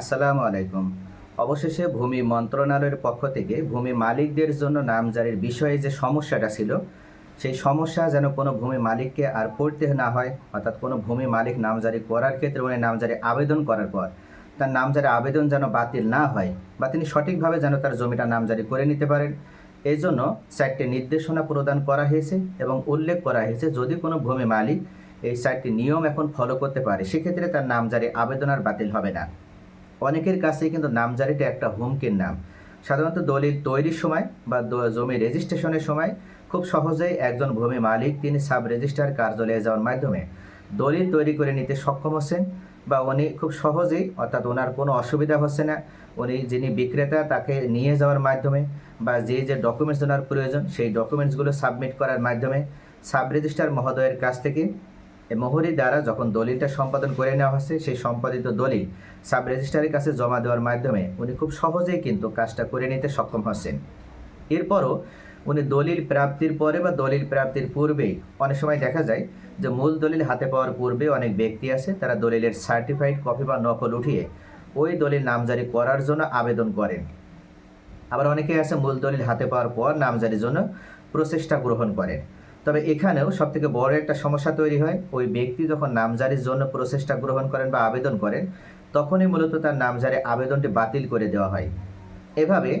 আসসালামু আলাইকুম। অবশেষে ভূমি মন্ত্রণালয়ের পক্ষ থেকে ভূমি মালিকদের জন্য নামজারির বিষয়ে যে সমস্যাটা ছিল, সেই সমস্যা যেন কোনো ভূমি মালিককে আর পড়তে না হয়, অর্থাৎ কোনো ভূমি মালিক নামজারি করার ক্ষেত্রে উনি নামজারি আবেদন করার পর তার নামজারি আবেদন যেন বাতিল না হয় বা তিনি সঠিকভাবে যেন তার জমিটা নামজারি করে নিতে পারেন। এই জন্য চারটি নির্দেশনা প্রদান করা হয়েছে এবং উল্লেখ করা হয়েছে, যদি কোনো ভূমি মালিক এই চারটি নিয়ম এখন ফলো করতে পারে, সেক্ষেত্রে তার নামজারি আবেদন আর বাতিল হবে না। অনেকের কাছেই কিন্তু নামজারিটা একটা হুমকির নাম। সাধারণত দলিল তৈরির সময় বা জমি রেজিস্ট্রেশনের সময় খুব সহজেই একজন ভূমি মালিক তিনি সাব রেজিস্ট্রার কার্যালয়ে যাওয়ার মাধ্যমে দলিল তৈরি করে নিতে সক্ষম হচ্ছেন বা উনি খুব সহজেই, অর্থাৎ ওনার কোনো অসুবিধা হচ্ছে না, উনি যিনি বিক্রেতা তাকে নিয়ে যাওয়ার মাধ্যমে বা যে যে ডকুমেন্টস ওনার প্রয়োজন সেই ডকুমেন্টসগুলো সাবমিট করার মাধ্যমে সাব রেজিস্ট্রার মহোদয়ের কাছ থেকে মোহরি দ্বারা যখন দলিলটা সম্পাদন করে নেওয়া হচ্ছে সেই সম্পাদিত দলিল সাব রেজিস্ট্রারের কাছে জমা দেওয়ার মাধ্যমে উনি খুব সহজেই কিন্তু কাজটা করে নিতে সক্ষম হচ্ছেন। এরপরও উনি দলিল প্রাপ্তির পরে বা দলিল প্রাপ্তির পূর্বেই অনেক সময় দেখা যায় যে মূল দলিল হাতে পাওয়ার পূর্বে অনেক ব্যক্তি আছে, তারা দলিলের সার্টিফাইড কপি বা নকল উঠিয়ে ওই দলিল নামজারি করার জন্য আবেদন করেন। আবার অনেকে আছে মূল দলিল হাতে পাওয়ার পর নামজারির জন্য প্রচেষ্টা গ্রহণ করেন। তবে এখানেও সবথেকে বড় একটা সমস্যা তৈরি হয়, ওই ব্যক্তি যখন নামজারির জন্য প্রচেষ্টা গ্রহণ করেন বা আবেদন করেন, তখনই মূলত তার নামজারি আবেদনটি বাতিল করে দেওয়া হয়। এভাবে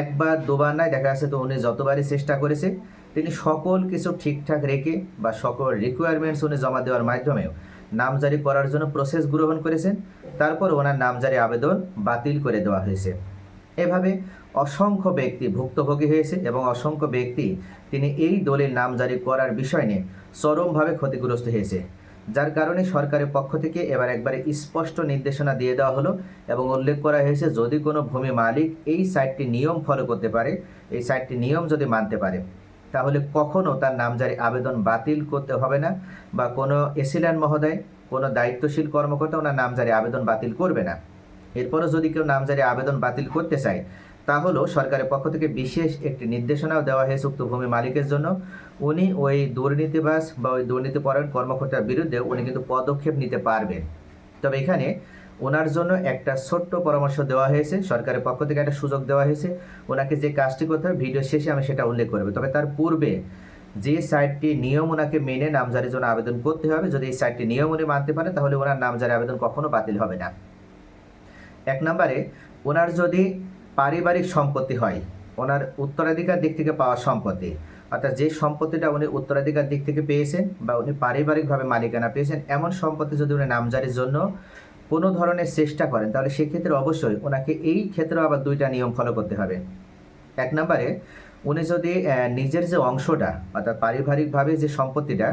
একবার দুবার নয়, দেখা যাচ্ছে তো উনি যতবারই চেষ্টা করেছে, তিনি সকল কিছু ঠিকঠাক রেখে বা সকল রিকোয়ারমেন্টস উনি জমা দেওয়ার মাধ্যমেও নামজারি করার জন্য প্রসেস গ্রহণ করেছেন। তারপর ওনার নামজারি আবেদন বাতিল করে দেওয়া হয়েছে। এভাবে অসংখ্য ব্যক্তি ভুক্তভোগী হয়েছে এবং অসংখ্য ব্যক্তি তিনি এই দলের নাম জারি করার বিষয় নিয়ে চরমভাবে ক্ষতিগ্রস্ত হয়েছে। যার কারণে সরকারের পক্ষ থেকে এবার একবারে স্পষ্ট নির্দেশনা দিয়ে দেওয়া হলো এবং উল্লেখ করা হয়েছে, যদি কোনো ভূমি মালিক এই সাইটটি নিয়ম ফলো করতে পারে, এই সাইটটি নিয়ম যদি মানতে পারে, তাহলে কখনও তার নামজারি আবেদন বাতিল করতে হবে না বা কোনো এসিল্যান মহোদয়, কোনো দায়িত্বশীল কর্মকর্তা ওনার নামজারি আবেদন বাতিল করবে না। এরপরও যদি কেউ নামজারি আবেদন বাতিল করতে চায়, তাহলেও সরকারের পক্ষ থেকে বিশেষ একটি নির্দেশনাও দেওয়া হয়েছে উক্ত ভূমি মালিকের জন্য। উনি ওই দুর্নীতিবাস বা ওই দুর্নীতিপরায়ণ কর্মকর্তার বিরুদ্ধে উনি কিন্তু পদক্ষেপ নিতে পারবেন। তবে এখানে ওনার জন্য একটা ছোট্ট পরামর্শ দেওয়া হয়েছে, সরকারের পক্ষ থেকে একটা সুযোগ দেওয়া হয়েছে। ওনাকে যে কাজটি করতে হবে, ভিডিও শেষে আমি সেটা উল্লেখ করব। তবে তার পূর্বে যে সাইটটি নিয়ম ওনাকে মেনে নামজারির জন্য আবেদন করতে হবে, যদি এই সাইটটি নিয়ম উনি মানতে পারে তাহলে ওনার নামজারি আবেদন কখনো বাতিল হবে না। এক নম্বরে, ওনার যদি পারিবারিক সম্পত্তি হয়, ওনার উত্তরাধিকার দিক থেকে পাওয়া সম্পত্তি, অর্থাৎ যে সম্পত্তিটা উনি উত্তরাধিকার দিক থেকে পেয়েছেন বা উনি পারিবারিকভাবে মালিকানা পেয়েছেন, এমন সম্পত্তি যদি উনি নামজারির জন্য কোনো ধরনের চেষ্টা করেন, তাহলে সেক্ষেত্রে অবশ্যই ওনাকে এই ক্ষেত্রেও আবার দুইটা নিয়ম ফলো করতে হবে। এক নম্বরে, উনি যদি নিজের যে অংশটা, অর্থাৎ পারিবারিকভাবে যে সম্পত্তিটা,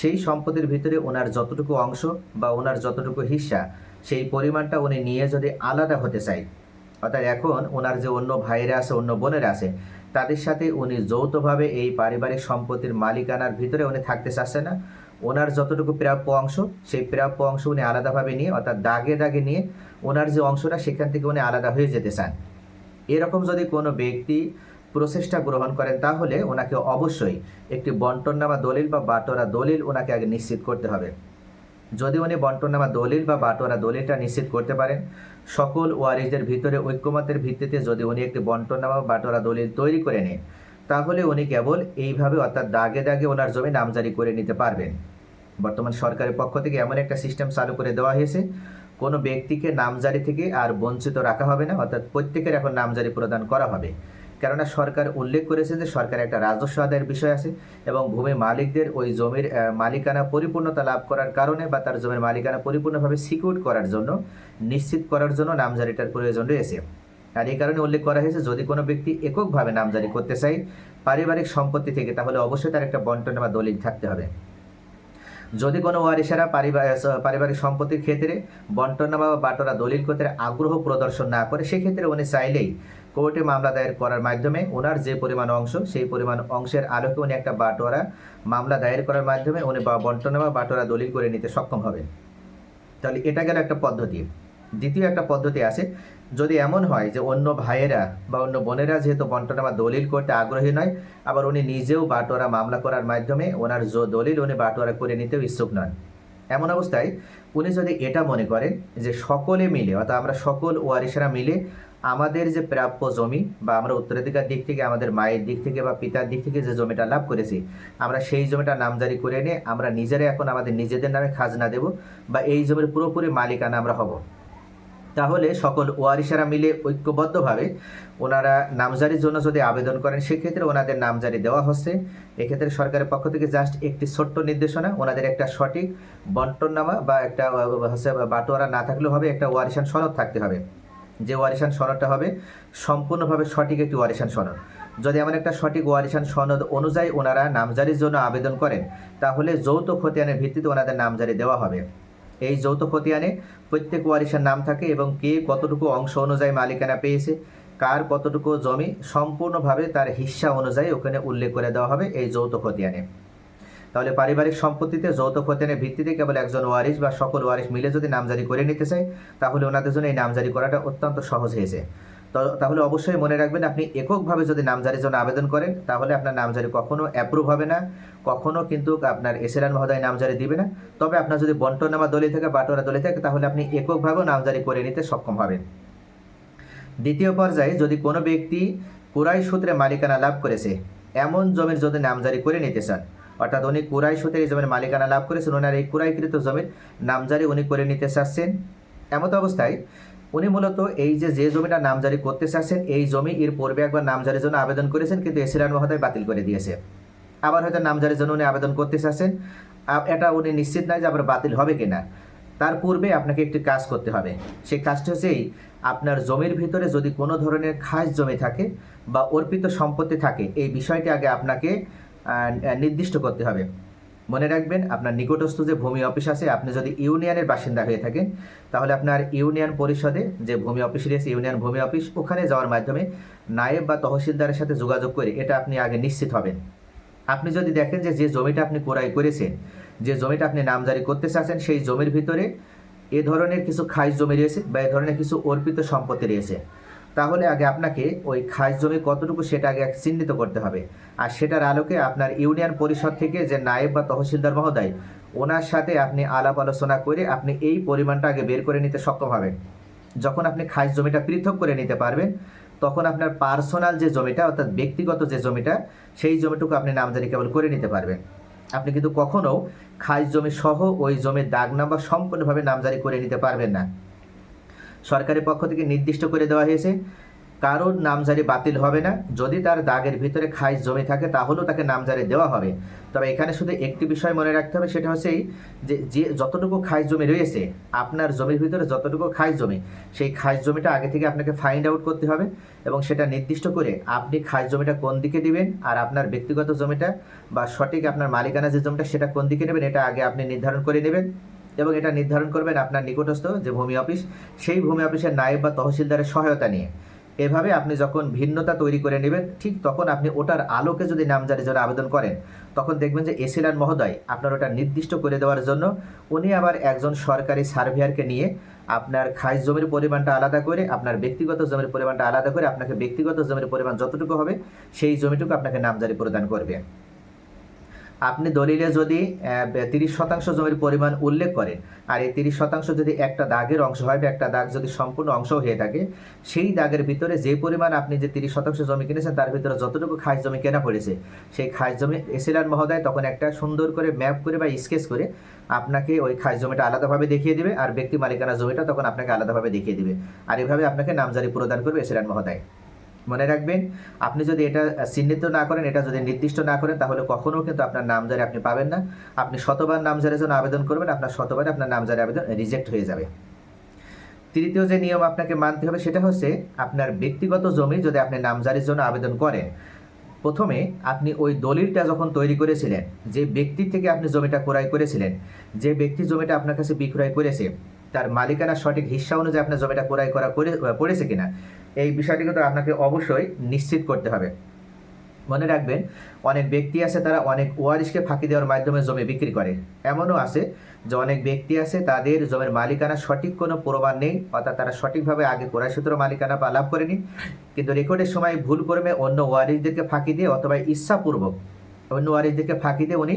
সেই সম্পত্তির ভিতরে ওনার যতটুকু অংশ বা ওনার যতটুকু হিস্সা সেই পরিমাণটা উনি নিয়ে যদি আলাদা হতে চায় অর্থাৎ এখন ওনার যে অন্য ভাইয়েরা আছে, অন্য বোনেরা আছে, তাদের সাথে উনি যৌথভাবে এই পারিবারিক সম্পত্তির মালিকানার ভিতরে উনি থাকতে চাচ্ছে না। ওনার যতটুকু প্রাপ্য অংশ, সেই প্রাপ্য অংশ উনি আলাদাভাবে নিয়ে, অর্থাৎ দাগে দাগে নিয়ে ওনার যে অংশটা, সেখান থেকে উনি আলাদা হয়ে যেতে চান। এরকম যদি কোনো ব্যক্তি প্রচেষ্টা গ্রহণ করেন, তাহলে ওনাকে অবশ্যই একটি বন্টননামা দলিল বা বাটোরা দলিল ওনাকে আগে নিশ্চিত করতে হবে। যদি উনি বন্টননামা দলিল বা বাটোয়ারা দলিলটা নিশ্চিত করতে পারেন, সকল ওয়ারিসদের ভিতরে ঐক্যমতের ভিত্তিতে যদি উনি একটি বন্টননামা বা বাটোয়ারা দলিল তৈরি করে নেন, তাহলে উনি কেবল এইভাবে অর্থাৎ দাগে দাগে ওনার জমি নামজারি করে নিতে পারবেন। বর্তমান সরকারের পক্ষ থেকে এমন একটা সিস্টেম চালু করে দেওয়া হয়েছে, কোনো ব্যক্তিকে নামজারি থেকে আর বঞ্চিত রাখা হবে না, অর্থাৎ প্রত্যেকের এখন নামজারি প্রদান করা হবে। কেননা সরকার উল্লেখ করেছে যে সরকার একটা রাজস্ব আদায়ের বিষয় আছে এবং ভূমি মালিকদের ওই জমির মালিকানা পরিপূর্ণতা লাভ করার কারণে বা তার জমির মালিকানা পরিপূর্ণভাবে সিকিউর করার জন্য, নিশ্চিত করার জন্য নামজারিটার প্রয়োজন রয়েছে। আর এই কারণে উল্লেখ করা হয়েছে, যদি কোনো ব্যক্তি এককভাবে নামজারি করতে চায়, পারিবারিক সম্পত্তি থেকে, তাহলে অবশ্যই তার একটা বন্টন বা দলিল থাকতে হবে। যদি কোনো ওয়ারিসারা পারিবারিক সম্পত্তির ক্ষেত্রে বন্টনামা বা বাটোরা দলিল করতে আগ্রহ প্রদর্শন না করে, সেক্ষেত্রে উনি চাইলেই কোর্টে মামলা দায়ের করার মাধ্যমে ওনার যে পরিমাণ অংশ, সেই পরিমাণ অংশের আলোকে উনি একটা বাটোয়ারা মামলা দায়ের করার মাধ্যমে উনি বা বন্টনামা বাটোয়ারা দলিল করে নিতে সক্ষম হবেন। তাহলে এটা গেল একটা পদ্ধতি। দ্বিতীয় একটা পদ্ধতি আছে, যদি এমন হয় যে অন্য ভাইয়েরা বা অন্য বোনেরা যেহেতু বন্টন বা দলিল করতে আগ্রহী নয়, আবার উনি নিজেও বাটোয়ারা মামলা করার মাধ্যমে ওনার যে দলিল উনি বাটোয়ারা করে নিতেও ইচ্ছুক নন, এমন অবস্থায় উনি যদি এটা মনে করেন যে সকলে মিলে, অর্থাৎ আমরা সকল ওয়ারিসেরা মিলে আমাদের যে প্রাপ্য জমি বা আমরা উত্তরাধিকার দিক থেকে, আমাদের মায়ের দিক থেকে বা পিতার দিক থেকে যে জমিটা লাভ করেছি, আমরা সেই জমিটা নামজারি করে এনে আমরা নিজেরাই এখন আমাদের নিজেদের নামে খাজনা দেব বা এই জমির পুরোপুরি মালিকানা আমরা হব। তাহলে সকল ওয়ারিসারা মিলে ঐক্যবদ্ধভাবে ওনারা নামজারির জন্য যদি আবেদন করেন, সেক্ষেত্রে ওনাদের নামজারি দেওয়া হচ্ছে। এক্ষেত্রে সরকারের পক্ষ থেকে জাস্ট একটি ছোট্ট নির্দেশনা, ওনাদের একটা সঠিক বন্টননামা বা একটা হচ্ছে বাটোয়ারা না থাকলেও হবে, একটা ওয়ারিসান সনদ থাকতে হবে। যে ওয়ারিসান সনদটা হবে, সম্পূর্ণভাবে সঠিক একটি ওয়ারিসান সনদ। যদি এমন একটা সঠিক ওয়ারিসান সনদ অনুযায়ী ওনারা নামজারির জন্য আবেদন করেন, তাহলে যৌথ খতিয়ানের ভিত্তিতে ওনাদের নামজারি দেওয়া হবে। এই যৌথ খতিয়ানে প্রত্যেক ওয়ারিসের নাম থাকে এবং কে কতটুকু অংশ অনুযায়ী মালিকানা পেয়েছে, কার কতটুকু জমি, সম্পূর্ণভাবে তার হিস্সা অনুযায়ী ওখানে উল্লেখ করে দেওয়া হবে এই যৌথ খতিয়ানে। তাহলে পারিবারিক সম্পত্তিতে যৌথ খতিয়ানের ভিত্তিতে কেবল একজন ওয়ারিশ বা সকল ওয়ারিশ মিলে যদি নামজারি করে নিতে চায়, তাহলে ওনাদের জন্য এই নামজারি করাটা অত্যন্ত সহজ হয়েছে। তাহলে অবশ্যই মনে রাখবেন, আপনি এককভাবে যদি নামজারির জন্য আবেদন করেন, তাহলে আপনার নামজারি কখনো অ্যাপ্রুভ হবে না, কখনো কিন্তু আপনার এসএলআর মহোদয় নামজারি দিবে না। তবে আপনার যদি বন্টনামা দলে থাকে, বাটোয়ারা দলে থাকে, তাহলে আপনি এককভাবেও নামজারি করে নিতে সক্ষম হবেন। দ্বিতীয় পর্যায়ে যদি কোনো ব্যক্তি কুরাই সূত্রে মালিকানা লাভ করেছে, এমন জমির যদি নামজারি করে নিতে চান অর্থাৎ উনি কুরাই সূত্রে এই জমির মালিকানা লাভ করেছেন ওনার এই কুরাইকৃত জমির নামজারি উনি করে নিতে চাচ্ছেন। এমত অবস্থায় উনি মূলত এই যে যে জমিটা নামজারি করতে চাচ্ছেন এই জমি এর পূর্বে একবার নামজারির জন্য আবেদন করেছেন কিন্তু এসিরান মহোদয় বাতিল করে দিয়েছে। আবার হয়তো নামজারির জন্য উনি আবেদন করতে চাচ্ছেন। এটা উনি নিশ্চিত নয় যে আবার বাতিল হবে কিনা। তার পূর্বে আপনাকে একটি কাজ করতে হবে। সেই কাজটি হচ্ছে এই, আপনার জমির ভিতরে যদি কোনো ধরনের খাস জমি থাকে বা অর্পিত সম্পত্তি থাকে এই বিষয়টি আগে আপনাকে নির্দিষ্ট করতে হবে। মনে রাখবেন, আপনার নিকটস্থ যে ভূমি অফিস আছে, আপনি যদি ইউনিয়নের বাসিন্দা হয়ে থাকেন, তাহলে আপনার ইউনিয়ন পরিষদে যে ভূমি অফিস রয়েছে ইউনিয়ন ভূমি অফিস, ওখানে যাওয়ার মাধ্যমে নায়েব বা তহসিলদারের সাথে যোগাযোগ করে এটা আপনি আগে নিশ্চিত হবেন। আপনি যদি দেখেন যে যে জমিটা আপনি ক্রয় করেছেন, যে জমিটা আপনি নামজারি করতে চাচ্ছেন, সেই জমির ভিতরে এ ধরনের কিছু খাস জমি রয়েছে বা এ ধরনের কিছু অর্পিত সম্পত্তি রয়েছে। তাহলে আগে আপনাকে ওই খাস জমি কতটুকু সেটা আগে চিহ্নিত করতে হবে। আর সেটার আলোকে আপনার ইউনিয়ন পরিষদ থেকে যে নায়েব বা তহসিলদার মহোদয়, ওনার সাথে আপনি আলাপ আলোচনা করে আপনি এই পরিমাণটা আগে বের করে নিতে সক্ষম হবেন। যখন আপনি খাস জমিটা পৃথক করে নিতে পারবেন, তখন আপনার পার্সোনাল যে জমিটা, অর্থাৎ ব্যক্তিগত যে জমিটা, সেই জমিটুকু আপনি নামজারি কেবল করে নিতে পারবেন। আপনি কিন্তু কখনও খাস জমি সহ ওই জমির দাগ নাম্বার সম্পূর্ণভাবে নামজারি করে নিতে পারবেন না। সরকারের পক্ষ থেকে নির্দিষ্ট করে দেওয়া হয়েছে। কারোর নামজারি বাতিল হবে না। যদি তার দাগের ভিতরে খাস জমি থাকে, তাহলেও তাকে নামজারি দেওয়া হবে। তবে এখানে শুধু একটি বিষয় মনে রাখতে হবে, সেটা হচ্ছে এই যে যে যতটুকু খাস জমি রয়েছে, আপনার জমির ভিতরে যতটুকু খাস জমি, সেই খাস জমিটা আগে থেকে আপনাকে ফাইন্ড আউট করতে হবে এবং সেটা নির্দিষ্ট করে আপনি খাস জমিটা কোন দিকে দিবেন আর আপনার ব্যক্তিগত জমিটা বা সঠিক আপনার মালিকানা যে জমিটা, সেটা কোন দিকে নেবেন, এটা আগে আপনি নির্ধারণ করে নেবেন। এবং এটা নির্ধারণ করবেন আপনার নিকটস্থ যে ভূমি অফিস, সেই ভূমি অফিসের নায়েব বা তহসিলদারের সহায়তা নিয়ে। এভাবে আপনি যখন ভিন্নতা তৈরি করে নেবেন, ঠিক তখন আপনি ওটার আলোকে যদি নামজারির জন্য আবেদন করেন, তখন দেখবেন যে এসিলান মহোদয় আপনার ওটা নির্দিষ্ট করে দেওয়ার জন্য উনি আবার একজন সরকারি সার্ভেয়ারকে নিয়ে আপনার খাস জমির পরিমাণটা আলাদা করে, আপনার ব্যক্তিগত জমির পরিমাণটা আলাদা করে, আপনাকে ব্যক্তিগত জমির পরিমাণ যতটুকু হবে, সেই জমিটুকু আপনাকে নামজারি প্রদান করবে। আপনি দলিলে যদি তিরিশ শতাংশ জমির পরিমাণ উল্লেখ করেন, আর এই তিরিশ শতাংশ যদি একটা দাগের অংশ হয় বা একটা দাগ যদি সম্পূর্ণ অংশ হয়ে থাকে, সেই দাগের ভিতরে যে পরিমাণ আপনি যে তিরিশ শতাংশ জমি কিনেছেন, তার ভিতরে যতটুকু খাস জমি কেনা পড়েছে, সেই খাস জমি এসিলার মহোদয় তখন একটা সুন্দর করে ম্যাপ করে বা স্কেচ করে আপনাকে ওই খাস জমিটা আলাদাভাবে দেখিয়ে দেবে, আর ব্যক্তি মালিকানা জমিটা তখন আপনাকে আলাদাভাবে দেখিয়ে দেবে। আর এভাবে আপনাকে নামজারি প্রদান করবে এসিলার মহোদয়। মনে রাখবেন, আপনি যদি এটা চিহ্নিত না করেন, এটা যদি নির্দিষ্ট না করেন, তাহলে কখনো কিন্তু আপনার নামজারি আপনি পাবেন না। আপনি শতবার নামজারির জন্য আবেদন করবেন, আপনার শতবার আপনার নামজারি আবেদন রিজেক্ট হয়ে যাবে। তৃতীয় যে নিয়ম আপনাকে মানতে হবে, সেটা হচ্ছে আপনার ব্যক্তিগত জমি যদি আপনি নামজারির জন্য আবেদন করেন, প্রথমে আপনি ওই দলিলটা যখন তৈরি করেছিলেন, যে ব্যক্তির থেকে আপনি জমিটা ক্রয় করেছিলেন, যে ব্যক্তি জমিটা আপনার কাছে বিক্রয় করেছে, তার মালিকানা সঠিক হিস্সা অনুযায়ী আপনার জমিটা ক্রয় করা, করে পড়েছে কিনা এই বিষয়টি কিন্তু আপনাকে অবশ্যই নিশ্চিত করতে হবে। মনে রাখবেন, অনেক ব্যক্তি আছে তারা অনেক ওয়ারিশকে ফাঁকি দেওয়ার মাধ্যমে জমি বিক্রি করে। এমনও আছে যে অনেক ব্যক্তি আছে তাদের জমির মালিকানা সঠিক কোনো প্রমাণ নেই, অর্থাৎ তারা সঠিকভাবে আগে কোরআ সূত্র মালিকানা বা লাভ করেনি। কিন্তু রেকর্ডের সময় ভুল করবে অন্য ওয়ারিশদেরকে ফাঁকি দিয়ে অথবা ইচ্ছাপূর্বক অন্য ওয়ারিসদেরকে ফাঁকি দিয়ে উনি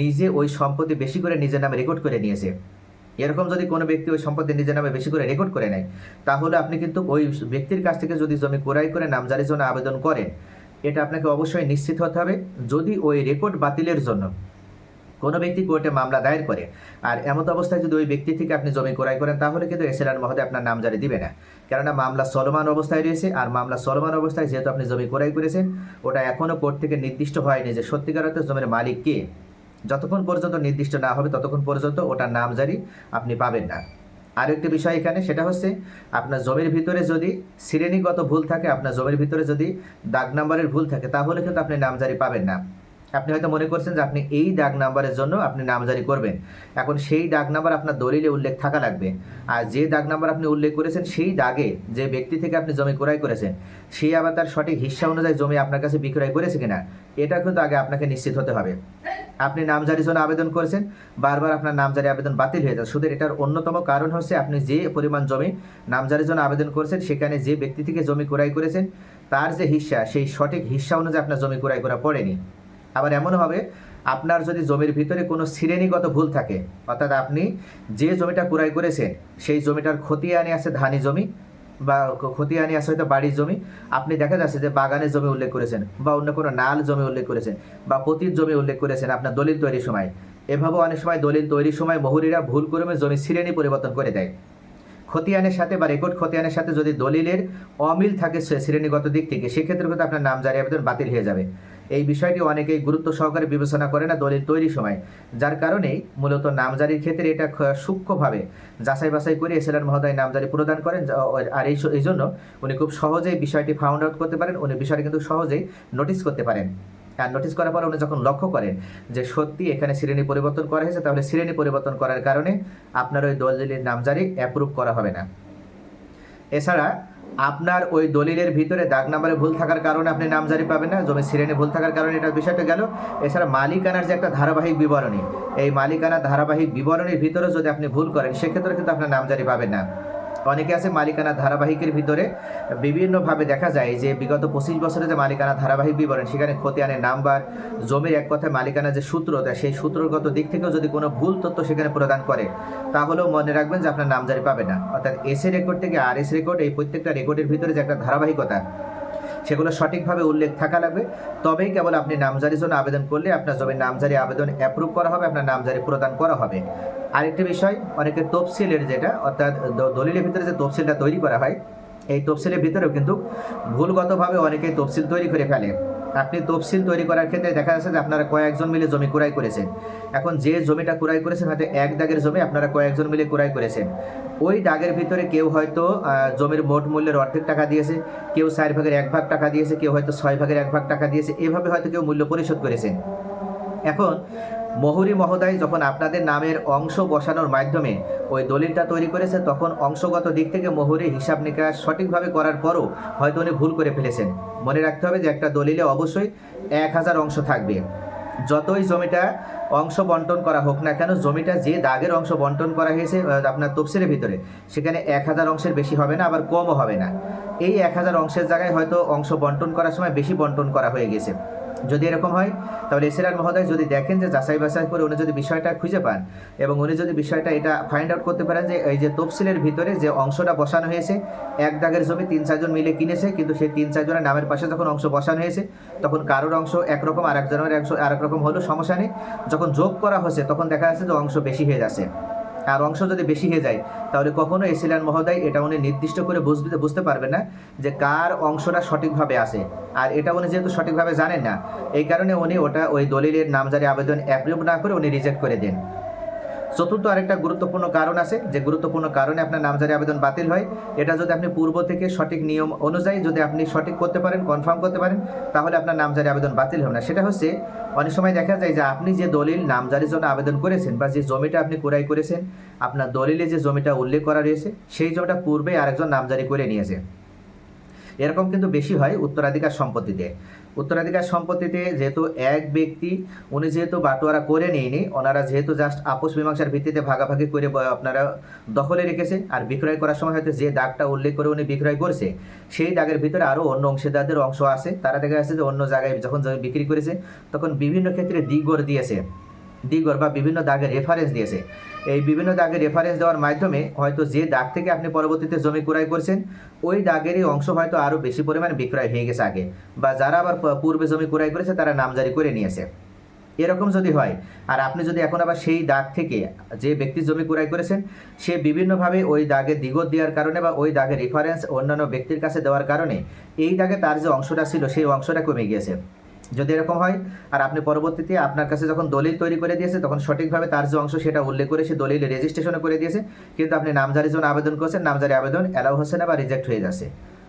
নিজে ওই সম্পত্তি বেশি করে নিজের নামে রেকর্ড করে নিয়েছে। এরকম যদি কোনো ব্যক্তি ওই সম্পত্তি নিজের নামে বেশি করে রেকর্ড করে নেয়, তাহলে আপনি কিন্তু ওই ব্যক্তির কাছ থেকে যদি জমি ক্রয় করে নামজারির জন্য আবেদন করেন, এটা আপনাকে অবশ্যই নিশ্চিত হতে হবে যদি ওই রেকর্ড বাতিলের জন্য কোনো ব্যক্তি কোর্টে মামলা দায়ের করে। আর এমত অবস্থায় যদি ওই ব্যক্তি থেকে আপনি জমি ক্রয় করেন, তাহলে কিন্তু এসএলআর মহোদয় আপনার নাম জারি দিবে না। কেননা মামলা চলমান অবস্থায় রয়েছে, আর মামলা চলমান অবস্থায় যেহেতু আপনি জমি ক্রয় করেছেন, ওটা এখনও কোর্ট থেকে নির্দিষ্ট হয়নি যে সত্যিকার অর্থে জমির মালিক কে। যতক্ষণ পর্যন্ত নির্দিষ্ট না হবে, ততক্ষণ পর্যন্ত ওটার নাম জারি আপনি পাবেন না। আরেকটি বিষয় এখানে, সেটা হচ্ছে আপনার জমির ভিতরে যদি শ্রেণীগত ভুল থাকে, আপনার জমির ভিতরে যদি দাগ নাম্বারের ভুল থাকে, তাহলে কিন্তু আপনি নামজারি পাবেন না। আপনি হয়তো মনে করছেন যে আপনি এই দাগ নাম্বারের জন্য আপনি নামজারি করবেন। এখন সেই দাগ নাম্বার আপনার দলিলে উল্লেখ থাকা লাগবে। আর যে দাগ নাম্বার আপনি উল্লেখ করেছেন, সেই দাগে যে ব্যক্তি থেকে আপনি জমি ক্রয় করেছেন সেই আবার তার সঠিক হিস্সা অনুযায়ী জমি আপনার কাছে বিক্রয় করেছে কিনা, এটা কিন্তু আগে আপনাকে নিশ্চিত হতে হবে। আপনি নামজারির জন্য আবেদন করেছেন, বারবার আপনার নামজারি আবেদন বাতিল হয়ে যায় শুধু এটার অন্যতম কারণ হচ্ছে আপনি যে পরিমাণ জমি নামজারির জন্য আবেদন করেছেন, সেখানে যে ব্যক্তি থেকে জমি ক্রয় করেছেন, তার যে হিস্সা সেই সঠিক হিস্সা অনুযায়ী আপনার জমি ক্রয় করা পড়েনি। আবার এমনও হবে আপনার যদি জমির ভিতরে কোনো শ্রেণীগত ভুল থাকে, অর্থাৎ আপনি যে জমিটা ক্রয় করেছেন, সেই জমিটার খতিয়ানি আছে ধানি জমি বা খতিয়ানি আছে হয়তো বাড়ির জমি, আপনি দেখা যাচ্ছে যে বাগানের জমি উল্লেখ করেছেন বা অন্য কোনো নাল জমি উল্লেখ করেছেন বা পতির জমি উল্লেখ করেছেন আপনার দলিল তৈরির সময়। এভাবে অনেক সময় দলিল তৈরির সময় মহুরিরা ভুল ক্রমে জমি শ্রেণি পরিবর্তন করে দেয়। খতিয়ানের সাথে বা রেকর্ড খতিয়ানের সাথে যদি দলিলের অমিল থাকে শ্রেণীগত দিক থেকে, সেক্ষেত্রে কিন্তু আপনার নাম জারি আবেদন বাতিল হয়ে যাবে। এই বিষয়টি অনেকেই গুরুত্ব সহকারে বিবেচনা করে না দলিল তৈরির সময়। যার কারণেই মূলত নামজারির ক্ষেত্রে এটা সূক্ষ্মভাবে যাচাই বাছাই করে এসএলআর মহোদয় নামজারি প্রদান করেন আর এই এই জন্য উনি খুব সহজেই বিষয়টি ফাউন্ড আউট করতে পারেন, উনি বিষয়টি কিন্তু সহজেই নোটিস করতে পারেন। আর নোটিস করার পর উনি যখন লক্ষ্য করেন যে সত্যি এখানে শ্রেণি পরিবর্তন করা হয়েছে, তাহলে শ্রেণি পরিবর্তন করার কারণে আপনার ওই দলিলের নামজারি অ্যাপ্রুভ করা হবে না। এছাড়া আপনার ওই দলিলের ভিতরে দাগ নাম্বারে ভুল থাকার কারণে আপনি নামজারি পাবেন না, জমি সিরেনে ভুল থাকার কারণে এটা বিষয়টা গেল। এছাড়া মালিকানার যে একটা ধারাবাহিক বিবরণী, এই মালিকানা ধারাবাহিক বিবরণীর ভিতরে যদি আপনি ভুল করেন, সেক্ষেত্রে কিন্তু আপনার নামজারি পাবেন না। অনেকে আছে মালিকানা ধারাবাহিকের ভিতরে। বিভিন্নভাবে দেখা যায় যে বিগত পঁচিশ বছরের যে মালিকানা ধারাবাহিক বিবরণ সেখানে খতিয়ানের নাম্বার, জমির এক কথায় মালিকানা যে সূত্র, তা সেই সূত্রগত দিক থেকেও যদি কোনো ভুল তথ্য সেখানে প্রদান করে, তাহলেও মনে রাখবেন যে আপনার নামজারি পাবে না। অর্থাৎ এস এ রেকর্ড থেকে আর এস রেকর্ড এই প্রত্যেকটা রেকর্ডের ভিতরে যে একটা ধারাবাহিকতা, সেগুলো সঠিকভাবে উল্লেখ থাকা লাগবে। তবেই কেবল আপনি নামজারির জন্য আবেদন করলে আপনার জমির নামজারি আবেদন অ্যাপ্রুভ করা হবে, আপনার নামজারি প্রদান করা হবে। আরেকটি বিষয়, অনেকে তফসিলের যেটা, অর্থাৎ দলিলের ভিতরে যে তফসিলটা তৈরি করা হয়, এই তফসিলের ভিতরেও কিন্তু ভুলগতভাবে অনেকেই তফসিল তৈরি করে ফেলে। আপনি তফসিল তৈরি করার ক্ষেত্রে দেখা যাচ্ছে যে আপনারা কয়েকজন মিলে জমি ক্রয় করেছেন। এখন যে জমিটা ক্রয় করেছেন হয়তো এক দাগের জমি, আপনারা কয়েকজন মিলে ক্রয় করেছেন। ওই দাগের ভিতরে কেউ হয়তো জমির মোট মূল্যের অর্ধেক টাকা দিয়েছে, কেউ চার ভাগের এক ভাগ টাকা দিয়েছে, কেউ হয়তো ছয় ভাগের এক ভাগ টাকা দিয়েছে, এভাবে হয়তো কেউ মূল্য পরিশোধ করেছেন। এখন মহুরি মহোদয় যখন আপনাদের নামের অংশ বসানোর মাধ্যমে ওই দলিলটা তৈরি করেছে, তখন অংশগত দিক থেকে মহুরি হিসাব নিকাশ সঠিকভাবে করার পরও হয়তো উনি ভুল করে ফেলেছেন। মনে রাখতে হবে যে একটা দলিলে অবশ্যই এক হাজার অংশ থাকবে। যতই জমিটা অংশ বন্টন করা হোক না কেন, জমিটা যে দাগের অংশ বন্টন করা হয়েছে আপনার তফসিলের ভিতরে, সেখানে এক হাজার অংশের বেশি হবে না, আবার কমও হবে না। এই এক হাজার অংশের জায়গায় হয়তো অংশ বন্টন করার সময় বেশি বন্টন করা হয়ে গেছে। যদি এরকম হয়, তাহলে এসএলআর মহোদয় যদি দেখেন যে যাচাই বাছাই করে উনি যদি বিষয়টা খুঁজে পান এবং উনি যদি বিষয়টা এটা ফাইন্ড আউট করতে পারেন যে এই যে তফসিলের ভিতরে যে অংশটা বসানো হয়েছে, এক দাগের জমি তিন চারজন মিলে কিনেছে, কিন্তু সেই তিন চারজনের নামের পাশে যখন অংশ বসানো হয়েছে, তখন কারোর অংশ একরকম আর একজনের অংশ আরেক রকম হলো, সমস্যা নেই। যখন যোগ করা হয়েছে তখন দেখা যাচ্ছে যে অংশ বেশি হয়ে যাচ্ছে। আর অংশ যদি বেশি হয়ে যায়, তাহলে কখনো এসিলান মহোদয় এটা উনি নির্দিষ্ট করে বুঝতে বুঝতে পারবেন না যে কার অংশটা সঠিকভাবে আসে আর এটা উনি যেহেতু সঠিকভাবে জানেন না, এই কারণে উনি ওটা ওই দলিলের নামজারি আবেদন অ্যাপ্রুভ না করে উনি রিজেক্ট করে দেন। চতুর্থ আরেকটা গুরুত্বপূর্ণ কারণ আছে। যে গুরুত্বপূর্ণ কারণে আপনার নামজারি আবেদন বাতিল হয়। এটা যদি আপনি পূর্ব থেকে সঠিক নিয়ম অনুযায়ী যদি আপনি সঠিক করতে পারেন কনফার্ম করতে পারেন, তাহলে আপনার নামজারি আবেদন বাতিল হবে না। সেটা হচ্ছে, অনেক সময় দেখা যায় যে আপনি যে দলিল নামজারির জন্য আবেদন করেছেন বা যে জমিটা আপনি ক্রয় করেছেন, আপনার দলিলে যে জমিটা উল্লেখ করা রয়েছে, সেই জমিটা পূর্বে আরেকজন নামজারি করে নিয়েছে। এরকম কিন্তু বেশি হয় উত্তরাধিকার সম্পত্তিতে। উত্তরাধিকার সম্পত্তিতে যেহেতু এক ব্যক্তি, উনি যেহেতু বাটোয়ারা করে নেয়নি, ওনারা যেহেতু জাস্ট আপোষ মীমাংসার ভিত্তিতে ভাগাভাগি করে আপনারা দখলে রেখেছে, আর বিক্রয় করার সময় হয়তো যে দাগটা উল্লেখ করে উনি বিক্রয় করছে, সেই দাগের ভিতরে আরও অন্য অংশীদারদের অংশ আছে। তারা দেখা যাচ্ছে যে অন্য জায়গায় যখন বিক্রি করেছে, তখন বিভিন্ন ক্ষেত্রে দিগর দিয়েছে। দিগর বা বিভিন্ন দাগের রেফারেন্স দিয়েছে। এই বিভিন্ন দাগের রেফারেন্স দেওয়ার মাধ্যমে হয়তো যে দাগ থেকে আপনি পরবর্তীতে জমি ক্রয় করছেন, ওই দাগেরই অংশ হয়তো আরও বেশি পরিমাণে বিক্রয় হয়ে গেছে আগে বা যারা আবার পূর্বে জমি ক্রয় করেছে, তারা নামজারি করে নিয়েছে। এরকম যদি হয়, আর আপনি যদি এখন আবার সেই দাগ থেকে যে ব্যক্তি জমি ক্রয় করেছেন, সে বিভিন্নভাবে ওই দাগে দিগত দেওয়ার কারণে বা ওই দাগের রেফারেন্স অন্যান্য ব্যক্তির কাছে দেওয়ার কারণে, এই দাগে তার যে অংশটা ছিল, সেই অংশটা কমে গিয়েছে। যদি এরকম হয়, আর আপনি পরবর্তীতে আপনার কাছে যখন দলিল তৈরি করে দিয়েছে, তখন সঠিকভাবে তার যে অংশ সেটা উল্লেখ করে সে দলিল রেজিস্ট্রেশনও করে দিয়েছে। কিন্তু আপনি নামজারির জন্য আবেদন করছেন, নামজারি আবেদন অ্যালাউ হচ্ছে না বা রিজেক্ট হয়ে যাচ্ছে।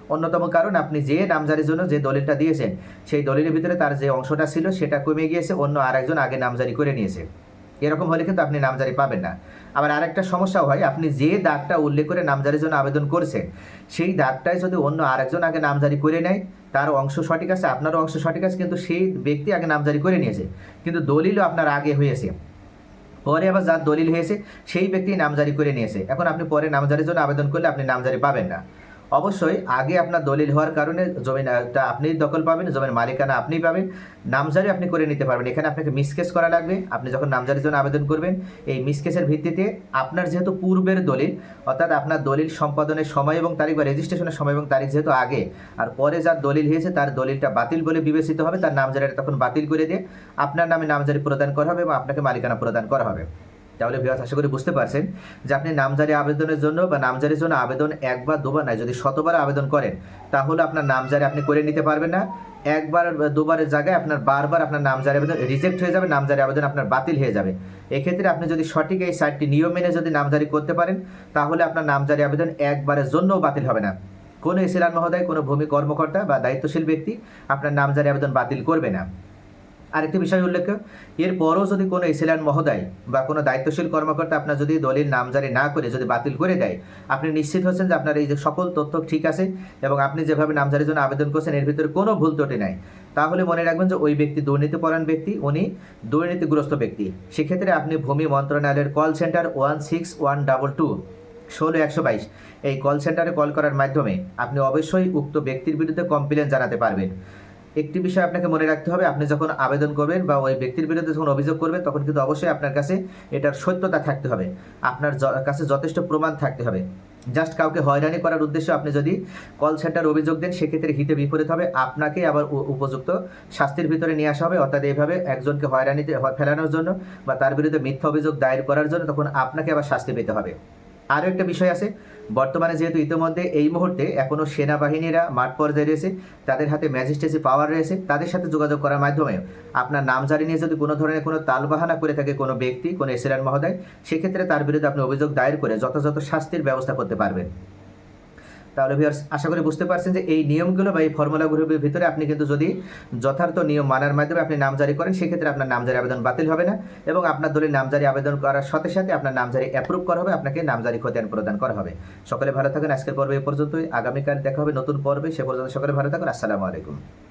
অন্যতম কারণ, আপনি যে নামজারির জন্য যে দলিলটা দিয়েছেন, সেই দলিলের ভিতরে তার যে অংশটা ছিল, সেটা কমে গিয়েছে, অন্য আরেকজন আগে নামজারি করে নিয়েছে। এরকম হলে কিন্তু আপনি নামজারি পাবেন না। আবার আরেকটা সমস্যা হয় আপনি যে দাগটা উল্লেখ করে নামজারির জন্য আবেদন করছেন, সেই দাগটাই যদি অন্য আরেকজন আগে নামজারি করে নেয়, তার অংশ সঠিক আছে, আপনারও অংশ সঠিক আছে, কিন্তু সেই ব্যক্তি আগে নামজারি করে নিয়েছে। কিন্তু দলিলও আপনার আগে হয়েছে। পরে আবার যার দলিল হয়েছে, সেই ব্যক্তি নামজারি করে নিয়েছে। এখন আপনি পরে নামজারির জন্য আবেদন করলে আপনি নামজারি পাবেন না। অবশ্যই আগে আপনার দলিল হওয়ার কারণে জমিটা আপনি দখল পাবেন, জমির মালিকানা আপনিই পাবেন, নামজারি আপনি করে নিতে পারবেন। এখানে আপনাকে মিসকেস করা লাগবে। আপনি যখন নামজারির জন্য আবেদন করবেন, এই মিসকেসের ভিত্তিতে আপনার যেহেতু পূর্বের দলিল, অর্থাৎ আপনার দলিল সম্পাদনের সময় এবং তারিখ বা রেজিস্ট্রেশনের সময় এবং তারিখ যেহেতু আগে, আর পরে যার দলিল হয়েছে তার দলিলটা বাতিল বলে বিবেচিত হবে, তার নামজারিটা তখন বাতিল করে দিয়ে আপনার নামে নামজারি প্রদান করা হবে এবং আপনাকে মালিকানা প্রদান করা হবে। তাহলে ভিউয়ার্স আশা করি বুঝতে পারছেন যে আপনি নামজারি আবেদনের জন্য বা নামজারির জন্য আবেদন একবার, দুবার নয়, যদি শতবার আবেদন করেন, তাহলে আপনার নামজারি আপনি করে নিতে পারবেন না। একবার দুবারের জায়গায় আপনার বারবার আপনার নামজারি আবেদন রিজেক্ট হয়ে যাবে, নামজারি আবেদন আপনার বাতিল হয়ে যাবে। এক্ষেত্রে আপনি যদি সঠিক এই সাইটটি নিয়ম মেনে যদি নামজারি করতে পারেন, তাহলে আপনার নামজারি আবেদন একবারের জন্যও বাতিল হবে না। কোনো এসিলান মহোদয়, কোনো ভূমি কর্মকর্তা বা দায়িত্বশীল ব্যক্তি আপনার নামজারি আবেদন বাতিল করবে না। আরেকটি বিষয় উল্লেখ্য, এরপরও যদি কোনো এসিলান মহোদয় বা কোনো দায়িত্বশীল কর্মকর্তা আপনার যদি দলিল নামজারি না করে যদি বাতিল করে দেয়, আপনি নিশ্চিত হচ্ছেন যে আপনার এই যে সকল তথ্য ঠিক আছে এবং আপনি যেভাবে নামজারির জন্য আবেদন করছেন, এর ভিতরে কোনো ভুল ত্রুটি নাই। তাহলে মনে রাখবেন যে ওই ব্যক্তি দুর্নীতিপরায়ণ ব্যক্তি, উনি দুর্নীতিগ্রস্ত ব্যক্তি। সেক্ষেত্রে আপনি ভূমি মন্ত্রণালয়ের call centre one six one double two ষোলো একশো বাইশ, এই কল সেন্টারে কল করার মাধ্যমে আপনি অবশ্যই উক্ত ব্যক্তির বিরুদ্ধে কমপ্লেন জানাতে পারবেন। একটি বিষয় আপনাকে মনে রাখতে হবে, আপনি যখন আবেদন করবেন বা ওই ব্যক্তির বিরুদ্ধে যখন অভিযোগ করবেন, তখন কিন্তু অবশ্যই আপনার কাছে এটার সত্যতা থাকতে হবে। আপনার কাছে যথেষ্ট প্রমাণ থাকতে হবে। জাস্ট কাউকে হয়রানি করার উদ্দেশ্যে আপনি যদি কল সেন্টার অভিযোগ দেন, সেক্ষেত্রে হিতে বিপরীত হবে। আপনাকে আবার উপযুক্ত শাস্তির ভিতরে নিয়ে আসা হবে। অর্থাৎ এইভাবে একজনকে হয়রানিতে ফেলানোর জন্য বা তার বিরুদ্ধে মিথ্যা অভিযোগ দায়ের করার জন্য তখন আপনাকে আবার শাস্তি পেতে হবে। আরও একটা বিষয় আছে বর্তমানে যেহেতু ইতিমধ্যে এই মুহূর্তে এখনও সেনাবাহিনীরা মাঠ পর্যায়ে রয়েছে, তাদের হাতে ম্যাজিস্ট্রেসি পাওয়ার রয়েছে, তাদের সাথে যোগাযোগ করার মাধ্যমে আপনার নামজারি নিয়ে যদি কোনো ধরনের কোনো তালবাহানা করে থাকে কোনো ব্যক্তি, কোনো এসিরান মহোদয়, সেক্ষেত্রে তার বিরুদ্ধে আপনি অভিযোগ দায়ের করে যথাযথ শাস্তির ব্যবস্থা করতে পারবেন। তাহলে ভিউয়ার্স আশা করি বুঝতে পারছেন যে এই নিয়মগুলো বা এই ফর্মুলাগুলোর ভিতরে আপনি কিন্তু যদি যথার্থ নিয়ম মানার মাধ্যমে আপনি নামজারি করেন, সেক্ষেত্রে আপনার নামজারি আবেদন বাতিল হবে না এবং আপনার দলের নামজারি আবেদন করার সাথে সাথে আপনার নামজারি অ্যাপ্রুভ করা হবে, আপনাকে নামজারি খতিয়ান প্রদান করা হবে। সকলে ভালো থাকেন, আজকের পর্বে এ পর্যন্তই। আগামীকাল দেখা হবে নতুন পর্বে, সে পর্যন্ত সকলে ভালো থাকুন। আসসালামু আলাইকুম।